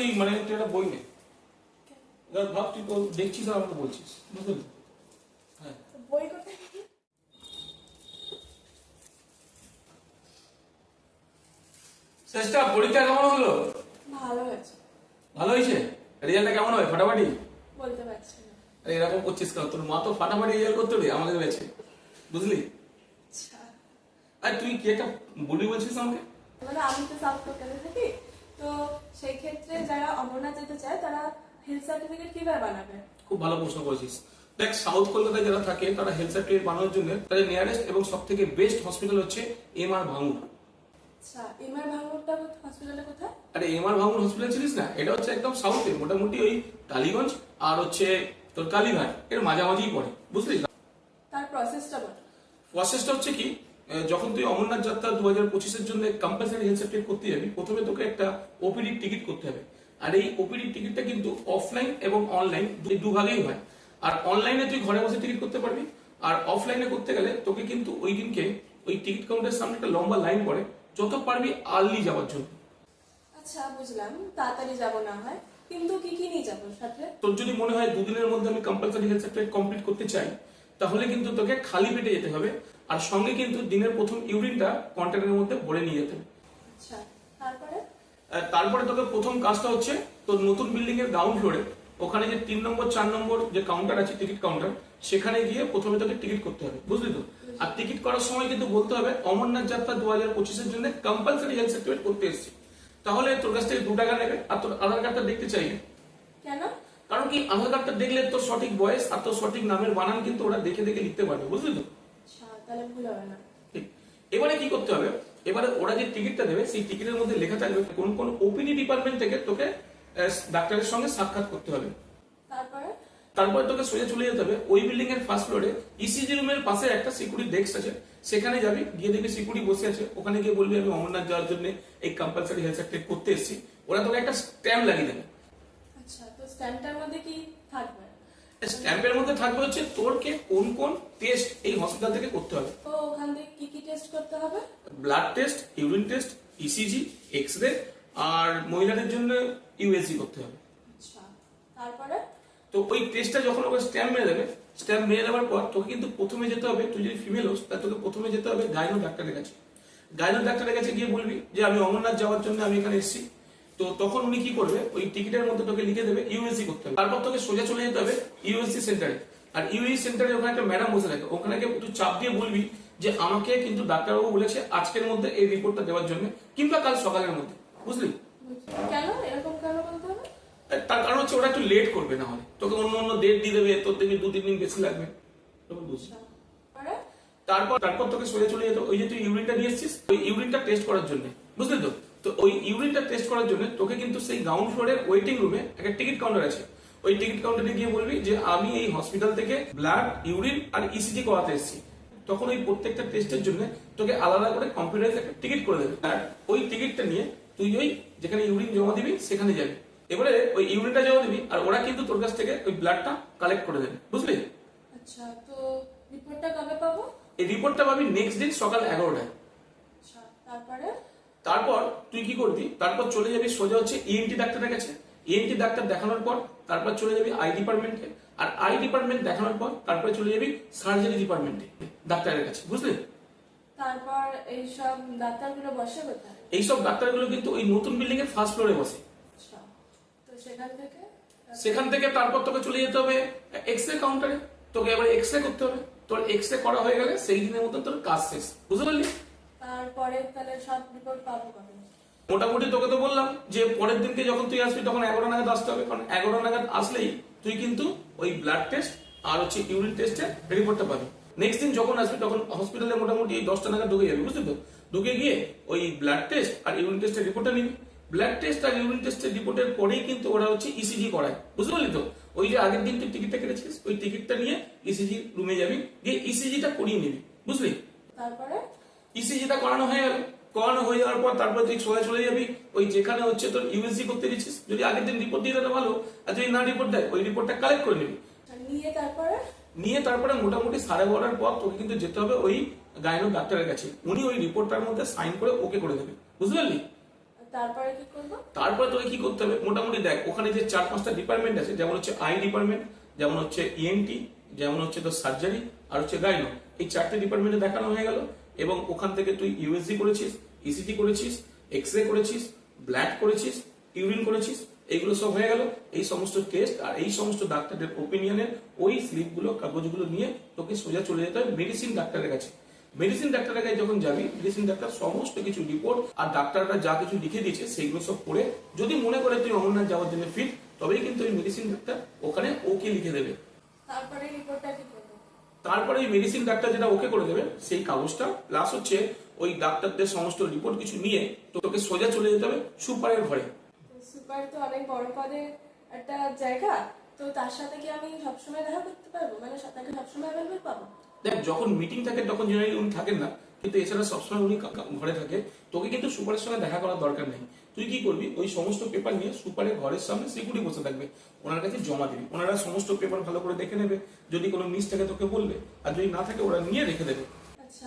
এই মানে তুই একটা বই নে এবার ভাব তুই দেখছিস আর আমাকে বলছিস বুঝলি? হ্যাঁ। বই কোথায়? চেষ্টা পরীক্ষা কেমন হলো? ভালো হয়েছে। ভালো হয়েছে? রেজাল্টটা কেমন হবে ফাটাফাটি? বলতে পারছি না। আরে এরকম করছিস কেন? তোর মা তো ফাটাফাটি রেজাল্ট করতে রে আমাদের বেছে বুঝলি? আচ্ছা। আর তুই কি একটা বলি বলছিস আমাকে? মানে আমি তো সাউথ কলকাতা থাকি তো সেই ক্ষেত্রে যারা অমরনাথ যেতে চায় তারা হেলথ সার্টিফিকেট কীভাবে বানাবে? খুব ভালো প্রশ্ন করেছিস। দেখ সাউথ কলকাতায় যারা থাকে তারা হেলথ সার্টিফিকেট বানানোর জন্য তাদের নিয়ারেস্ট এবং সব থেকে বেস্ট হসপিটাল হচ্ছে এম আর ভাঙুর আচ্ছা এমআর ভাঙুরটা হসপিটালে কোথায়? আরে এম আর ভাঙুর হসপিটাল না? এটা হচ্ছে একদম সাউথে মোটামুটি ওই টালিগঞ্জ আর হচ্ছে তোর কালীঘাট। এর মাঝামাঝিই পড়ে বুঝলি? তার প্রসেসটা বল। প্রসেসটা হচ্ছে কি? যখন তুই অমরনাথ যাত্রা দু হাজার পঁচিশের জন্য কম্পালসারি হেলথ সার্টিফিকেট করতে যাবি প্রথমে তোকে একটা ওপিডি টিকিট করতে হবে। আর এই ওপিডি টিকিটটা কিন্তু অফলাইন এবং অনলাইন দুভাগেই হয়। আর অনলাইনে তুই ঘরে বসে টিকিট করতে পারবি আর অফলাইনে করতে গেলে তোকে কিন্তু ওই দিনকে ওই টিকিট কাউন্টারের সামনে একটা লম্বা লাইন পড়ে যত পারবি আর্লি যাওয়ার জন্য। আচ্ছা বুঝলাম। তাড়াতাড়ি যাব না হয়। কিন্তু কি কি নিয়ে যাব সাথে? তোর যদি মনে হয় দুদিনের মধ্যে আমি কম্পালসারি হেলথ সার্টিফিকেট কমপ্লিট করতে চাই তাহলে কিন্তু তোকে খালি পেটে যেতে হবে। আর সঙ্গে কিন্তু দিনের প্রথম ইউরিনটা কন্টেনারের মধ্যে ভরে নিয়ে যেতে। আচ্ছা তারপরে? তোকে প্রথম কাজটা হচ্ছে তোর নতুন বিল্ডিং এর গ্রাউন্ড ফ্লোরে ওখানে যে তিন নম্বর চার নম্বর যে কাউন্টার আছে টিকিট কাউন্টার সেখানে গিয়ে প্রথমে তোকে টিকিট করতে হবে বুঝলি তো? আর টিকিট করার সময় কিন্তু বলতে হবে অমরনাথ যাত্রা দু হাজার পঁচিশের জন্য কম্পালসারি হেলথ সার্টিফিকেট করতে এসেছি। তাহলে তোর কাছ থেকে দু টাকা নেবে আর তোর আধার কার্ডটা দেখতে চাইবে কেন? কারণ কি আধার কার্ডটা দেখলে তোর সঠিক বয়স আর তোর সঠিক নামের বানান কিন্তু ওরা দেখে দেখে লিখতে পারবে বুঝলি তো? তাহলে ভুল হবে না। এবারে কি করতে হবে? এবারে ওরা যে টিকিটটা দেবে সেই টিকিটের মধ্যে লেখা থাকবে কোন কোন ওপিডি ডিপার্টমেন্ট থেকে তোকে ডাক্তারের সঙ্গে সাক্ষাৎ করতে হবে। তারপরে? তারপরে তোকে সোজা চলে যেতে হবে। ওই বিল্ডিং এর ফার্স্ট ফ্লোরে ইসিজি রুমের পাশে একটা সিকিউরিটি ডেস্ক আছে। সেখানে যাবি গিয়ে দেখবি সিকিউরিটি বসে আছে। ওখানে গিয়ে বলবি আমি অমরনাথ যাওয়ার জন্য এই কম্পালসারি হেলথ সার্টিফিকেট করতে এসেছি। ওরা তোকে একটা স্ট্যাম্প লাগিয়ে দেবে। আচ্ছা তো স্ট্যাম্পটার মধ্যে কি থাকবে? স্ট্যাম্পের মধ্যে থাকবে হচ্ছে তোর কে কোন কোন টেস্ট এই হসপিটাল থেকে করতে হবে। তো ওখান থেকে কি কি টেস্ট করতে হবে? Blood test urine test ECG X ray আর মহিলাদের জন্য ইউএসজি করতে হবে। আচ্ছা তারপরে? তো ওই টেস্টটা যখন ওকে স্ট্যাম্প মেরে দেবে স্ট্যাম্প মেরে দেওয়ার পর তোকে কিন্তু প্রথমে যেতে হবে তুই যদি ফিমেল হোস তাহলে তোকে প্রথমে যেতে হবে গাইনো ডাক্তারের কাছে। গাইনো ডাক্তারের কাছে গিয়ে বলবি যে আমি অমরনাথ যাওয়ার জন্য আমি এখানে এসেছি তো তখন উনি কি করবে? ওই টিকিটের মধ্যে তোকে লিখে দেবে ইউএসজি করতে হবে। তারপর তোকে সোজা চলে যেতে হবে ইউএসজি সেন্টারে আর ইউএসজি সেন্টারে ওখানে একটা ম্যাডাম বসে থাকে। ওখানে গিয়ে একটু চাপ দিয়ে বলবি যে আমাকে কিন্তু ডাক্তারবাবু বলেছে আজকের মধ্যে এই রিপোর্টটা দেওয়ার জন্য কিংবা কাল সকালের মধ্যে। বুঝলি? কেন? এরকম কেন বলতে হবে? তার কারণ হচ্ছে ওরা একটু লেট করবে না হলে। তোকে অন্য অন্য ডেট দিয়ে দেবে তোর দেখবি দু তিন দিন বেশি লাগবে। তারপর? তারপর তোকে সরে চলে যেত ওই যে তুই ইউরিনটা নিয়ে এসেছিস ওই ইউরিনটা টেস্ট করার জন্য। বুঝলি তো? তো ওই ইউরিনটা টেস্ট করার জন্য তোকে কিন্তু সেই গ্রাউন্ড ফ্লোরের ওয়েটিং রুমে একটা টিকিট কাউন্টার আছে। ওই টিকিট কাউন্টারে গিয়ে বলবি যে আমি এই হসপিটাল থেকে ব্লাড ইউরিন আর ইসিজি করাতে এসেছি। তখন ওই প্রত্যেকটা টেস্টের জন্য তোকে আলাদা করে কম্পিউটারে একটা টিকিট করে দেবে। আর ওই টিকিটটা নিয়ে তুই ওই যেখানে ইউরিন জমা দিবি সেখানে যাবি। এবারে ওই ইউরিনটা জমা দিবি আর ওরা কিন্তু তোর কাছ থেকে ওই ব্লাডটা কালেক্ট করে দেবে। বুঝলি? আচ্ছা তো রিপোর্টটা কবে পাবো? এই রিপোর্টটা পাবি নেক্সট দিন সকাল এগারোটায়। আচ্ছা তারপরে? তারপর তুই কি করবি? তারপর চলে যাবি সোজা হচ্ছে ইএনটি ডাক্তারের কাছে। ইএনটি ডাক্তার দেখানোর পর তারপর চলে যাবি আই ডিপার্টমেন্টে আর আই ডিপার্টমেন্ট দেখানোর পর তারপরে চলে যাবি সার্জারি ডিপার্টমেন্টে ডাক্তারের কাছে। বুঝলি? তারপর এইসব ডাক্তারগুলো বসে কোথায়? এইসব ডাক্তারগুলো কিন্তু ওই নতুন বিল্ডিং এর ফার্স্ট ফ্লোরে বসে। আচ্ছা। তো সেখান থেকে? সেখান থেকে তারপর তোকে চলে যেতে হবে এক্স রে কাউন্টারে তোকে এবার এক্স রে করতে হবে। তোর এক্স রে করা হয়ে গেলে সেই দিনের মতন তোর কাজ শেষ। বুঝতে পারলি? তারপরে তাহলে সব রিপোর্ট পাবো কবে? মোটামুটি তোকে তো বললাম যে পরের দিনকে যখন তুই আসবি তখন এগারো নাগাদ আসতে হবে। কারণ এগারো নাগাদ আসলেই তুই কিন্তু ওই ব্লাড টেস্ট আর হচ্ছে ইউরিন টেস্টের রিপোর্টটা পাবি। নেক্সট দিন যখন আসবি তখন হসপিটালে মোটামুটি দশটা নাগাদ ঢুকে যাবি বুঝলি তো? ঢুকে গিয়ে ওই ব্লাড টেস্ট আর ইউরিন টেস্টের রিপোর্টটা নিবি। ব্লাড টেস্ট আর ইউরিন টেস্টের রিপোর্টের পরেই কিন্তু ওরা হচ্ছে ইসিজি করায়। বুঝতে পারলি তো? ওই যে আগের দিন তুই টিকিটটা কেটেছিস ওই টিকিটটা নিয়ে ইসিজি রুমে যাবি গিয়ে ইসিজিটা করিয়ে নিবি বুঝলি? তারপরে? ইসিজিটা করানো হয়ে গেল করানো হয়ে যাওয়ার পর তারপর তুই সোজা চলে যাবি। ওই যেখানে হচ্ছে তোর ইউএসজি করতে দিচ্ছিস যদি আগের দিন রিপোর্ট দিয়ে দেয় ভালো আর যদি না রিপোর্ট দেয় ওই রিপোর্টটা কালেক্ট করে নিবি। নিয়ে তারপরে? নিয়ে তারপরে মোটামুটি সাড়ে বারোটার পর তোকে কিন্তু যেতে হবে ওই গাইনো ডাক্তারের কাছে। উনি ওই রিপোর্টটার মধ্যে সাইন করে ওকে করে দেবে। বুঝতে পারলি? তারপরে কি করব? তারপরে তোকে কি করতে হবে? মোটামুটি দেখ ওখানে যে চার পাঁচটা ডিপার্টমেন্ট আছে যেমন হচ্ছে আই ডিপার্টমেন্ট যেমন হচ্ছে ইএনটি যেমন হচ্ছে তোর সার্জারি আর হচ্ছে গাইনো। এই চারটে ডিপার্টমেন্টে দেখানো হয়ে গেল। এবং ওখান থেকে তুই ইউএসজি করেছিস ইসিজি করেছিস এক্স রে করেছিস ব্লাড করেছিস ইউরিন করেছিস এইগুলো সব হয়ে গেল। এই সমস্ত টেস্ট আর এই সমস্ত ডাক্তারদের ওপিনিয়নের ওই স্লিপগুলো কাগজগুলো নিয়ে তোকে সোজা চলে যেতে হবে মেডিসিন ডাক্তারের কাছে। মেডিসিন ডাক্তারের কাছে যখন যাবি মেডিসিন ডাক্তার সমস্ত কিছু রিপোর্ট আর ডাক্তাররা যা কিছু লিখে দিয়েছে, সেইগুলো সব পড়ে যদি মনে করে তুই অমরনাথ যাওয়ার জন্য ফিট তবেই কিন্তু ওই মেডিসিন ডাক্তার ওখানে ওকে লিখে দেবে। তারপরে রিপোর্টটা তারপরে এই মেডিসিন ডাক্তার যেটা ওকে করে দেবে সেই কাগজটা প্লাস হচ্ছে ওই ডাক্তারদের সমস্ত রিপোর্ট কিছু নিয়ে তোকে সোজা চলে যেতে হবে সুপারের ঘরে। সুপার তো অনেক বড় পদে একটা জায়গা তো তার সাথে কি আমি সবসময় দেখা করতে পারব? মানে তাকে সবসময় অ্যাভেলেবল পাবো? দেখ যখন মিটিং থাকে তখন জেনারেলি উনি থাকেন না। কিন্তু এছাড়া সবসময় উনি ঘরে থাকে। তোকে কিন্তু সুপারের সঙ্গে দেখা করার দরকার নেই। তুই কি করবি? ওই সমস্ত পেপার নিয়ে সুপারের ঘরের সামনে সিকিউরিটি বসে থাকবে। ওনার কাছে জমা দিবি। ওনারা সমস্ত পেপার ভালো করে দেখে নেবে। যদি কোনো মিস থাকে তোকে বলবে। আর যদি না থাকে ওরা নিয়ে রেখে দেবে। আচ্ছা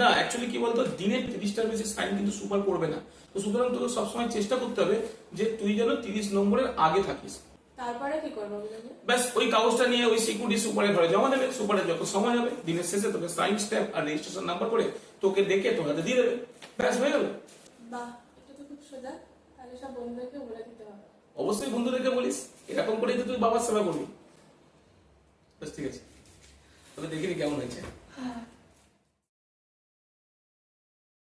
না অ্যাকচুয়ালি কি বলতো? দিনে তিরিশটার বেশি সাইন কিন্তু সুপার করবে না। তো সুতরাং তোকে সবসময় চেষ্টা করতে হবে যে তুই যেন তিরিশ নম্বরের আগে থাকিস। তারপরে কি করব ব্যাস ওই কাগজটা নিয়ে ওই সিকিউরিটি সুপারের ঘরে জমা দেবে সুপারের যত সময় হবে দিনের শেষে তোকে সাইন স্ট্যাম্প আর রেজিস্ট্রেশন নাম্বার করে তোকে দেখে তোর হাতে দিয়ে দেবে। ব্যাস হয়ে গেল। বাহ এটা তো খুব সোজা। তাহলে সব বন্ধুদেরকে বলে দিতে হবে। অবশ্যই বন্ধুদেরকে বলিস এরকম করেই তো তুই বাবার সেবা করবি। ঠিক আছে। তবে দেখিনি কেমন হয়েছে? হ্যাঁ